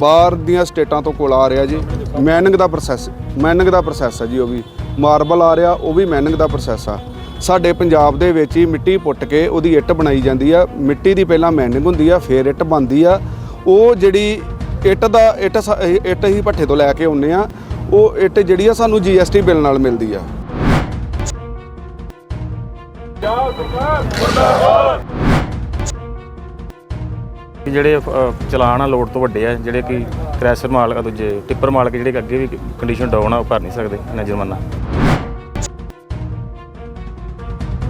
ਬਾਹਰ ਦੀਆਂ ਸਟੇਟਾਂ ਤੋਂ ਕੋਲ ਆ ਰਿਹਾ ਜੀ। ਮੈਨਿੰਗ ਦਾ ਪ੍ਰੋਸੈਸ ਮੈਨਿੰਗ ਦਾ ਪ੍ਰੋਸੈਸ ਹੈ ਜੀ ਉਹ ਵੀ। ਮਾਰਬਲ ਆ ਰਿਹਾ, ਉਹ ਵੀ ਮੈਨਿੰਗ ਦਾ ਪ੍ਰੋਸੈਸ ਆ। ਸਾਡੇ ਪੰਜਾਬ ਦੇ ਵਿੱਚ ਹੀ ਮਿੱਟੀ ਪੁੱਟ ਕੇ ਉਹਦੀ ਇੱਟ ਬਣਾਈ ਜਾਂਦੀ ਆ। ਮਿੱਟੀ ਦੀ ਪਹਿਲਾਂ ਮੈਨਿੰਗ ਹੁੰਦੀ ਆ, ਫਿਰ ਇੱਟ ਬਣਦੀ ਆ। ਉਹ ਜਿਹੜੀ ਇੱਟ ਦਾ, ਇੱਟ ਇੱਟ ਹੀ ਭੱਠੇ ਤੋਂ ਲੈ ਕੇ ਆਉਂਦੇ ਆ, ਉਹ ਇੱਟ ਜਿਹੜੀ ਆ ਸਾਨੂੰ ਜੀਐਸਟੀ ਬਿੱਲ ਨਾਲ ਮਿਲਦੀ ਆ। ਜਿਹੜੇ ਅ, ਚਲਾਨ ਆ ਲੋਡ ਤੋਂ ਵੱਡੇ ਆ ਜਿਹੜੇ ਕਿ ਕ੍ਰੈਸ਼ਰ ਮਾਲਕ ਆ ਦੂਜੇ ਟਿੱਪਰ ਮਾਲਕ ਜਿਹੜੇ ਕਿ ਅੱਗੇ ਵੀ ਕੰਡੀਸ਼ਨ ਡਾਊਨ ਆ ਉਹ ਭਰ ਨਹੀਂ ਸਕਦੇ ਇੰਨਾ ਜੁਰਮਾਨਾ।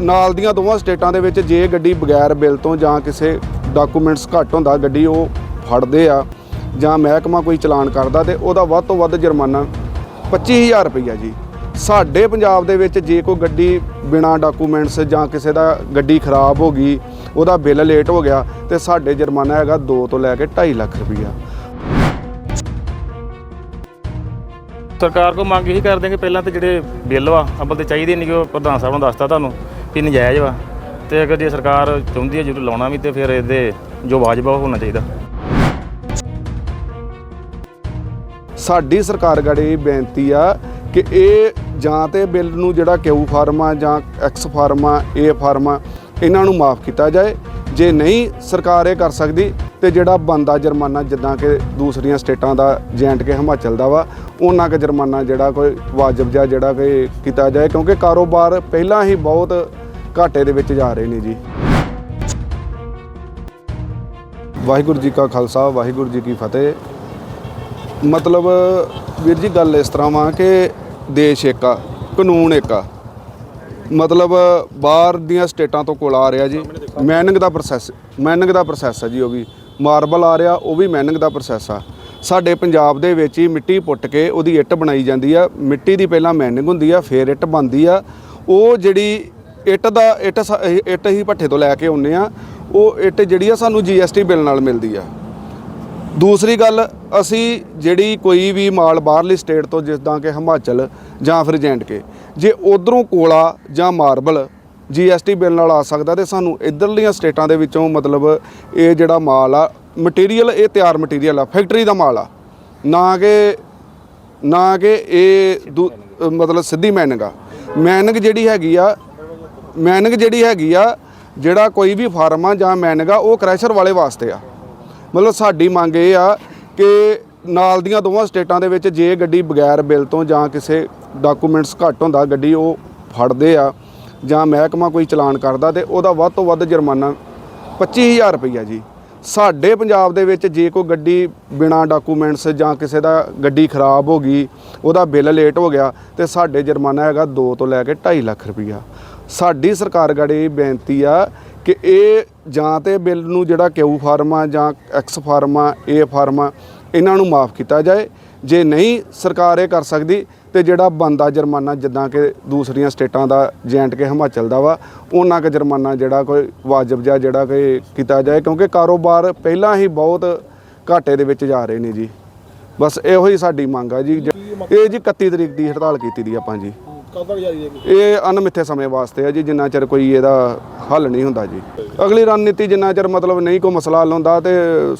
ਨਾਲ ਦੀਆਂ ਦੋਵਾਂ ਸਟੇਟਾਂ ਦੇ ਵਿੱਚ ਜੇ ਗੱਡੀ ਬਗੈਰ ਬਿੱਲ ਤੋਂ ਜਾਂ ਕਿਸੇ ਡਾਕੂਮੈਂਟਸ ਘੱਟ ਹੁੰਦਾ ਗੱਡੀ ਉਹ ਫੜਦੇ ਆ ਜਾਂ ਮਹਿਕਮਾ ਕੋਈ ਚਲਾਨ ਕਰਦਾ ਤੇ ਉਹਦਾ ਵੱਧ ਤੋਂ ਵੱਧ ਜੁਰਮਾਨਾ 25000 ਰੁਪਈਆ ਜੀ। ਸਾਡੇ ਪੰਜਾਬ ਦੇ ਵਿੱਚ ਜੇ ਕੋਈ ਗੱਡੀ ਬਿਨਾ ਡਾਕੂਮੈਂਟਸ ਜਾਂ ਕਿਸੇ ਦਾ ਗੱਡੀ ਖਰਾਬ ਹੋ ਗਈ ਉਹਦਾ ਬਿੱਲ ਲੇਟ ਹੋ ਗਿਆ ਤੇ ਸਾਡੇ ਜੁਰਮਾਨਾ ਹੈਗਾ 2 ਤੋਂ ਲੈ ਕੇ 2.5 ਲੱਖ ਰੁਪਈਆ। ਸਰਕਾਰ ਕੋ ਮੰਗ ਇਹੀ ਕਰਦੇ ਕਿ ਪਹਿਲਾਂ ਤੇ ਜਿਹੜੇ ਬਿੱਲ ਵਾ ਅੱਬਲ ਤੇ ਚਾਹੀਦੇ ਨਹੀਂ ਕਿ ਉਹ ਪ੍ਰਧਾਨ ਸਾਹਿਬ ਨੂੰ ਦੱਸਤਾ ਤੁਹਾਨੂੰ ਵੀ ਨਜਾਇਜ਼ ਵਾ। ਤੇ ਅਗਰ ਜੇ ਸਰਕਾਰ ਚਾਹੁੰਦੀ ਹੈ ਜਦੋਂ ਲਾਉਣਾ ਵੀ ਤੇ ਫਿਰ ਇਹਦੇ ਜੋ ਵਾਜਬ ਹੋਣਾ ਚਾਹੀਦਾ। ਸਾਡੀ ਸਰਕਾਰ ਗਾੜੀ ਬੇਨਤੀ ਆ ਕਿ ਇਹ ਜਾਂ ਤੇ ਬਿੱਲ ਨੂੰ ਜਿਹੜਾ ਕਿਊ ਫਾਰਮ ਆ ਜਾਂ ਐਕਸ ਫਾਰਮ ਆ, ਏ ਫਾਰਮ ਆ, ਇਹਨਾਂ ਨੂੰ ਮਾਫ ਕੀਤਾ ਜਾਏ। ਜੇ ਨਹੀਂ, ਸਰਕਾਰ ਇਹ ਕਰ ਸਕਦੀ ਤੇ ਜਿਹੜਾ ਬੰਦਾ ਜੁਰਮਾਨਾ, ਜਿੱਦਾਂ ਕਿ ਦੂਸਰੀਆਂ ਸਟੇਟਾਂ ਦਾ ਜੈਂਟ ਕੇ ਹਿਮਾਚਲ ਦਾ ਵਾ, ਉਹਨਾਂ ਕੁ ਜੁਰਮਾਨਾ ਜਿਹੜਾ ਕੋਈ ਵਾਜਬ ਜਾਂ ਜਿਹੜਾ ਕਿ ਕੀਤਾ ਜਾਏ, ਕਿਉਂਕਿ ਕਾਰੋਬਾਰ ਪਹਿਲਾਂ ਹੀ ਬਹੁਤ ਘਾਟੇ ਦੇ ਵਿੱਚ ਜਾ ਰਹੇ ਨੇ ਜੀ। ਵਾਹਿਗੁਰੂ ਜੀ ਕਾ ਖਾਲਸਾ, ਵਾਹਿਗੁਰੂ ਜੀ ਕੀ ਫਤਿਹ। ਮਤਲਬ ਵੀਰ ਜੀ, ਗੱਲ ਇਸ ਤਰ੍ਹਾਂ ਵਾ ਕਿ ਦੇਸ਼ ਏਕ ਆ ਕਾਨੂੰਨ ਏਕ ਆ। ਮਤਲਬ ਬਾਹਰ ਦੀਆਂ ਸਟੇਟਾਂ ਤੋਂ ਕੋਲ ਆ ਰਿਹਾ ਜੀ। ਮੈਨਿੰਗ ਦਾ ਪ੍ਰੋਸੈਸ ਮੈਨਿੰਗ ਦਾ ਪ੍ਰੋਸੈਸ ਆ ਜੀ ਉਹ ਵੀ। ਮਾਰਬਲ ਆ ਰਿਹਾ ਉਹ ਵੀ ਮੈਨਿੰਗ ਦਾ ਪ੍ਰੋਸੈਸ ਆ। ਸਾਡੇ ਪੰਜਾਬ ਦੇ ਵਿੱਚ ਹੀ ਮਿੱਟੀ ਪੁੱਟ ਕੇ ਉਹਦੀ ਇੱਟ ਬਣਾਈ ਜਾਂਦੀ ਆ। ਮਿੱਟੀ ਦੀ ਪਹਿਲਾਂ ਮੈਨਿੰਗ ਹੁੰਦੀ ਆ ਫਿਰ ਇੱਟ ਬਣਦੀ ਆ। ਉਹ ਜਿਹੜੀ ਇੱਟ ਦਾ ਇੱਟ ਇੱਟ ਹੀ ਭੱਠੇ ਤੋਂ ਲੈ ਕੇ ਆਉਂਦੇ ਆ। ਉਹ ਇੱਟ ਜਿਹੜੀ ਆ ਸਾਨੂੰ ਜੀਐਸਟੀ ਬਿੱਲ ਨਾਲ ਮਿਲਦੀ ਆ। ਦੂਸਰੀ ਗੱਲ ਅਸੀਂ ਜਿਹੜੀ ਕੋਈ ਵੀ ਮਾਲ ਬਾਹਰਲੀ ਸਟੇਟ ਤੋਂ ਜਿੱਦਾਂ ਕਿ ਹਿਮਾਚਲ ਜਾਂ ਫਿਰ ਕੇ, ਜੇ ਉਧਰੋਂ ਕੋਲਾ ਜਾਂ ਮਾਰਬਲ ਜੀਐਸਟੀ ਬਿੱਲ ਨਾਲ ਆ ਸਕਦਾ ਤੇ ਸਾਨੂੰ ਇਧਰਲੀਆਂ ਸਟੇਟਾਂ ਦੇ ਵਿੱਚੋਂ ਮਤਲਬ ਇਹ ਜਿਹੜਾ ਮਾਲ ਆ ਮਟੀਰੀਅਲ ਇਹ ਤਿਆਰ ਮਟੀਰੀਅਲ ਆ ਫੈਕਟਰੀ ਦਾ ਮਾਲ ਆ। ਨਾ ਕਿ ਨਾ ਕਿ ਇਹ ਦੂ- ਮਤਲਬ ਸਿੱਧੀ ਮੈਨਿੰਗ ਆ। ਮੈਨਿੰਗ ਜਿਹੜੀ ਹੈਗੀ ਆ, ਮੈਨਿੰਗ ਜਿਹੜੀ ਹੈਗੀ ਆ, ਜਿਹੜਾ ਕੋਈ ਵੀ ਫਾਰਮ ਆ ਜਾਂ ਮੈਨਿੰਗ ਆ, ਉਹ ਕ੍ਰੈਸ਼ਰ ਵਾਲੇ ਵਾਸਤੇ ਆ। ਮਤਲਬ ਸਾਡੀ ਮੰਗ ਇਹ ਆ ਕਿ ਨਾਲ ਦੀਆਂ ਦੋਵਾਂ ਸਟੇਟਾਂ ਦੇ ਵਿੱਚ ਜੇ ਗੱਡੀ ਬਗੈਰ ਬਿੱਲ ਤੋਂ ਜਾਂ ਕਿਸੇ ਡਾਕੂਮੈਂਟਸ ਘੱਟ ਹੁੰਦਾ, ਗੱਡੀ ਉਹ ਫੜਦੇ ਆ ਜਾਂ ਮਹਿਕਮਾ ਕੋਈ ਚਲਾਨ ਕਰਦਾ ਤੇ ਉਹਦਾ ਵੱਧ ਤੋਂ ਵੱਧ ਜੁਰਮਾਨਾ 25000 ਰੁਪਈਆ ਜੀ। ਸਾਡੇ ਪੰਜਾਬ ਦੇ ਵਿੱਚ ਜੇ ਕੋਈ ਗੱਡੀ ਬਿਨਾ ਡਾਕੂਮੈਂਟਸ ਜਾਂ ਕਿਸੇ ਦਾ ਗੱਡੀ ਖਰਾਬ ਹੋ ਗਈ, ਉਹਦਾ ਬਿੱਲ ਲੇਟ ਹੋ ਗਿਆ ਤੇ ਸਾਡੇ ਜੁਰਮਾਨਾ ਹੈਗਾ 2 ਤੋਂ ਲੈ ਕੇ 2.5 ਲੱਖ ਰੁਪਈਆ। ਸਾਡੀ ਸਰਕਾਰ ਗੜੀ ਬੇਨਤੀ ਆ ਕਿ ਇਹ ਜਾਂ ਤੇ ਬਿੱਲ ਨੂੰ ਜਿਹੜਾ ਕਿਊ ਫਾਰਮ ਜਾਂ ਐਕਸ ਫਾਰਮ ਏ ਫਾਰਮ ਇਹਨਾਂ ਨੂੰ ਮਾਫ ਕੀਤਾ ਜਾਏ। ਜੇ ਨਹੀਂ ਸਰਕਾਰ ਇਹ ਕਰ ਸਕਦੀ ਤੇ ਜਿਹੜਾ ਬੰਦਾ ਜੁਰਮਾਨਾ ਜਿੱਦਾਂ ਕਿ ਦੂਸਰੀਆਂ ਸਟੇਟਾਂ ਦਾ ਜੈਂਟ ਕੇ ਹਿਮਾਚਲ ਦਾ ਵਾ ਉਹਨਾਂ ਕੁ ਜੁਰਮਾਨਾ ਜਿਹੜਾ ਕੋਈ ਵਾਜਬ ਜਿਹਾ ਜਿਹੜਾ ਕਿ ਕੀਤਾ ਜਾਏ ਕਿਉਂਕਿ ਕਾਰੋਬਾਰ ਪਹਿਲਾਂ ਹੀ ਬਹੁਤ ਘਾਟੇ ਦੇ ਵਿੱਚ ਜਾ ਰਹੇ ਨੇ ਜੀ। ਬਸ ਇਹੋ ਹੀ ਸਾਡੀ ਮੰਗ ਆ ਜੀ। ਜ- ਇਹ ਜੀ 31 ਤਰੀਕ ਦੀ ਹੜਤਾਲ ਕੀਤੀ ਦੀ ਆਪਾਂ ਜੀ। ਕਦੋਂ ਜਾਰੀ ਹੈ? ਇਹ ਅਨਮਿੱਥੇ ਸਮੇਂ ਵਾਸਤੇ ਆ ਜੀ ਜਿੰਨਾ ਚਿਰ ਕੋਈ ਇਹਦਾ ਹੱਲ ਨਹੀਂ ਹੁੰਦਾ ਜੀ। ਅਗਲੀ ਰਣਨੀਤੀ ਜਿੰਨਾ ਚਿਰ ਮਤਲਬ ਨਹੀਂ ਕੋਈ ਮਸਲਾ ਹੱਲ ਹੁੰਦਾ ਤੇ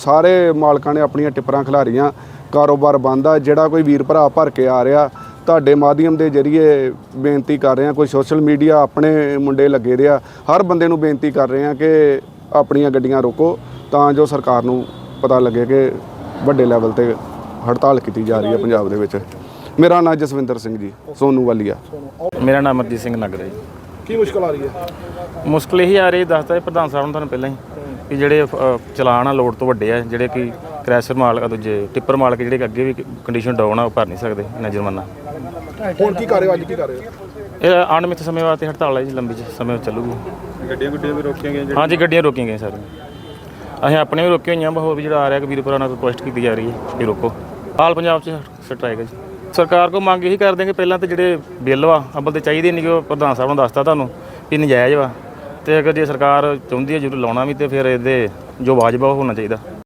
ਸਾਰੇ ਮਾਲਕਾਂ ਨੇ ਆਪਣੀਆਂ ਟਿੱਪਰਾਂ ਖਿਲਾਰੀਆਂ, ਕਾਰੋਬਾਰ ਬੰਦ ਆ, ਜਿਹੜਾ ਕੋਈ ਵੀਰ ਭਰਾ ਭਰ ਕੇ ਆ ਰਿਹਾ, ਤੁਹਾਡੇ ਮਾਧਿਅਮ ਦੇ ਜਰੀਏ ਬੇਨਤੀ ਕਰ ਰਹੇ ਆ ਕੋਈ ਸੋਸ਼ਲ ਮੀਡੀਆ ਆਪਣੇ ਮੁੰਡੇ ਲੱਗੇ ਰਿਹਾ, ਹਰ ਬੰਦੇ ਨੂੰ ਬੇਨਤੀ ਕਰ ਰਹੇ ਆ ਕਿ ਆਪਣੀਆਂ ਗੱਡੀਆਂ ਰੋਕੋ, ਤਾਂ ਜੋ ਸਰਕਾਰ ਨੂੰ ਪਤਾ ਲੱਗੇ ਕਿ ਵੱਡੇ ਲੈਵਲ ਤੇ ਹੜਤਾਲ ਕੀਤੀ ਜਾ ਰਹੀ ਹੈ ਪੰਜਾਬ ਦੇ ਵਿੱਚ। ਮੇਰਾ ਨਾਮ ਜਸਵਿੰਦਰ ਸਿੰਘ ਜੀ, ਸੋਨੂ ਵਾਲੀਆ। ਮੇਰਾ ਨਾਮ ਅਮਰਜੀਤ ਸਿੰਘ ਨਗਰ ਹੈ ਜੀ। ਕੀ ਮੁਸ਼ਕਲ ਆ ਰਹੀ ਹੈ? ਮੁਸ਼ਕਲ ਇਹੀ ਆ ਰਹੀ ਦੱਸਦਾ ਜੀ ਪ੍ਰਧਾਨ ਸਾਹਿਬ ਨੂੰ ਤੁਹਾਨੂੰ ਪਹਿਲਾਂ ਹੀ ਕਿ ਜਿਹੜੇ ਅ, ਚਲਾਨ ਆ ਲੋਡ ਤੋਂ ਵੱਡੇ ਆ ਜਿਹੜੇ ਕਿ ਕ੍ਰੈਸ਼ਰ ਮਾਲਕ ਆ ਦੂਜੇ ਟਿੱਪਰ ਮਾਲਕ ਜਿਹੜੇ ਕਿ ਅੱਗੇ ਵੀ ਕੰਡੀਸ਼ਨ ਡਾਊਨ ਆ ਉਹ ਭਰ ਨਹੀਂ ਸਕਦੇ ਇੰਨਾ ਜੁਰਮਾਨਾ। ਹੁਣ ਕੀ ਕਰ ਰਹੇ ਹੋ? ਅੱਜ ਕੀ ਕਰ ਰਹੇ ਹੋ? ਇਹ ਅਣਮਿੱਥੇ ਸਮੇਂ ਵਾਸਤੇ ਹੜਤਾਲ ਹੈ ਜੀ ਲੰਬੀ ਚ ਸਮੇਂ ਚੱਲੂਗੀ। ਗੱਡੀਆਂ ਗੁੱਡੀਆਂ ਵੀ ਰੋਕੀਆਂ ਗਈਆਂ ਹਾਂਜੀ ਗੱਡੀਆਂ ਰੋਕੀਆਂ ਗਈਆਂ ਸਾਰੀਆਂ। ਅਸੀਂ ਆਪਣੇ ਵੀ ਰੋਕੀਆਂ ਹੋਈਆਂ ਹੋਰ ਵੀ ਜਿਹੜਾ ਆ ਰਿਹਾ ਕਿ ਵੀਰਪੁਰਾ ਨਾਲ ਰਿਕੁਐਸਟ ਕੀਤੀ ਜਾ ਰਹੀ ਹੈ ਕਿ ਰੋਕੋ। ਹਾਲ ਪੰਜਾਬ 'ਚ ਸਟ੍ਰਾਈਕ ਹੈ ਜੀ। ਸਰਕਾਰ ਕੋ ਮੰਗ ਇਹੀ ਕਰਦੇ ਕਿ ਪਹਿਲਾਂ ਤੇ ਜਿਹੜੇ ਬਿੱਲ ਵਾ ਅੱਬਲ ਤੇ ਚਾਹੀਦੇ ਨਹੀਂ ਕਿ ਉਹ ਪ੍ਰਧਾਨ ਸਾਹਿਬ ਨੂੰ ਦੱਸਤਾ ਤੁਹਾਨੂੰ ਵੀ ਨਜਾਇਜ਼ ਵਾ। ਤੇ ਅਗਰ ਜੇ ਸਰਕਾਰ ਚਾਹੁੰਦੀ ਹੈ ਜ਼ਰੂਰ ਲਾਉਣਾ ਵੀ ਤੇ ਫਿਰ ਇਹਦੇ ਜੋ ਵਾਜਬ ਆ ਉਹ ਹੋਣਾ ਚਾਹੀਦਾ।